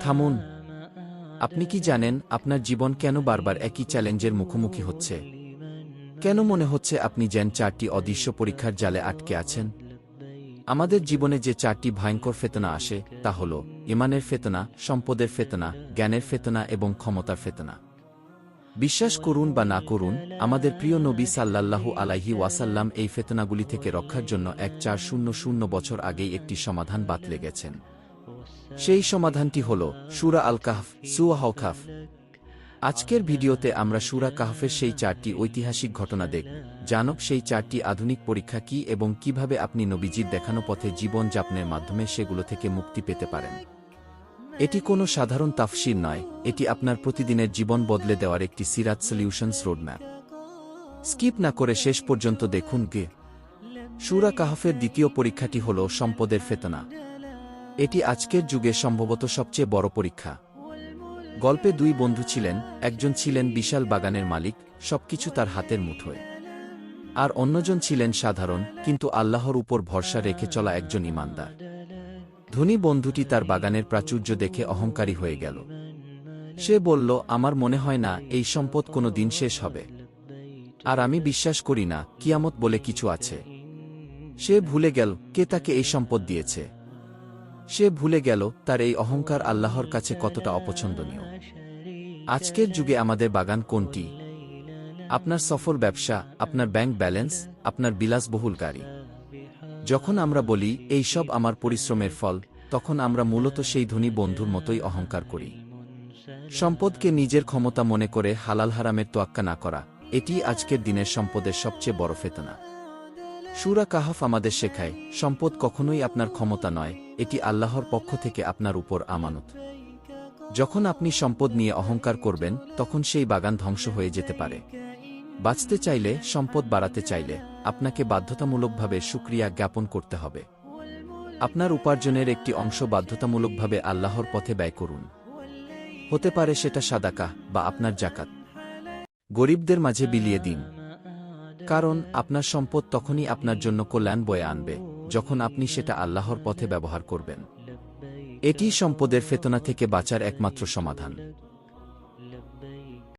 থামুন। আপনি কি জানেন আপনার জীবন কেন বারবার একই চ্যালেঞ্জের মুখোমুখি হচ্ছে? কেন মনে হচ্ছে আপনি যেন চারটি অদৃশ্য পরীক্ষার জালে আটকে আছেন? আমাদের জীবনে যে চারটি ভয়ঙ্কর ফেতনা আসে, তা হল ইমানের ফেতনা, সম্পদের ফেতনা, জ্ঞানের ফেতনা এবং ক্ষমতার ফেতনা। বিশ্বাস করুন বা না করুন, আমাদের প্রিয় নবী সাল্লাল্লাহু আলাইহি ওয়াসাল্লাম এই ফেতনাগুলি থেকে রক্ষার জন্য এক চার শূন্য শূন্য বছর আগেই একটি সমাধান বাতলে গেছেন সেই সমাধানটি হল সুরা আল কাহফ সুয়া কাহফ আজকের ভিডিওতে আমরা সুরা কাহফের সেই চারটি ঐতিহাসিক ঘটনা দেখব জানক সেই চারটি আধুনিক পরীক্ষা কি এবং কীভাবে আপনি নবীজির দেখানো পথে জীবন যাপনের মাধ্যমে সেগুলো থেকে মুক্তি পেতে পারেন। এটি কোনো সাধারণ তাফসির নয়, এটি আপনার প্রতিদিনের জীবন বদলে দেওয়ার একটি সিরাত সলিউশনস রোডম্যাপ। স্কিপ না করে শেষ পর্যন্ত দেখুন গে। সুরা কাহফের দ্বিতীয় পরীক্ষাটি হল সম্পদের ফেতনা। এটি আজকের যুগে সম্ভবত সবচেয়ে বড় পরীক্ষা। গল্পে দুই বন্ধু ছিলেন, একজন ছিলেন বিশাল বাগানের মালিক, সবকিছু তার হাতের মুঠোয়। আর অন্যজন ছিলেন সাধারণ, কিন্তু আল্লাহর উপর ভরসা রেখে চলা একজন ইমানদার। ধনী বন্ধুটি তার বাগানের প্রাচুর্য দেখে অহংকারী হয়ে গেল। সে বলল, আমার মনে হয় না, এই সম্পদ কোনো দিন শেষ হবে। আর আমি বিশ্বাস করি না, কিয়ামত বলে কিছু আছে। সে ভুলে গেল, কে তাকে এই সম্পদ দিয়েছে? সে ভুলে গেল তার এই অহংকার আল্লাহর কাছে কতটা অপছন্দনীয়। আজকের যুগে আমাদের বাগান কোনটি? আপনার সফল ব্যবসা, আপনার ব্যাংক ব্যালেন্স, আপনার বিলাসবহুল গাড়ি যখন আমরা বলি, এই সব আমার পরিশ্রমের ফল, তখন আমরা মূলত সেই ধনী বন্ধুর মতোই অহংকার করি। সম্পদকে নিজের ক্ষমতা মনে করে হালাল হারামের তোয়াক্কা না করা এটি আজকের দিনের সম্পদের সবচেয়ে বড় ফেতনা। সুরা কাহফ আমাদের শেখায়, সম্পদ কখনোই আপনার ক্ষমতা নয়, এটি আল্লাহর পক্ষ থেকে আপনার উপর আমানত। যখন আপনি সম্পদ নিয়ে অহংকার করবেন, তখন সেই বাগান ধ্বংস হয়ে যেতে পারে। বাঁচতে চাইলে, সম্পদ বাড়াতে চাইলে, আপনাকে বাধ্যতামূলকভাবে সুক্রিয়া জ্ঞাপন করতে হবে। আপনার উপার্জনের একটি অংশ বাধ্যতামূলকভাবে আল্লাহর পথে ব্যয় করুন। হতে পারে সেটা সাদাকা বা আপনার জাকাত। গরিবদের মাঝে বিলিয়ে দিন। কারণ আপনার সম্পদ তখনই আপনার জন্য কল্যাণ বয়ে আনবে, যখন আপনি সেটা আল্লাহর পথে ব্যবহার করবেন। এটি সম্পদের ফেতনা থেকে বাঁচার একমাত্র সমাধান।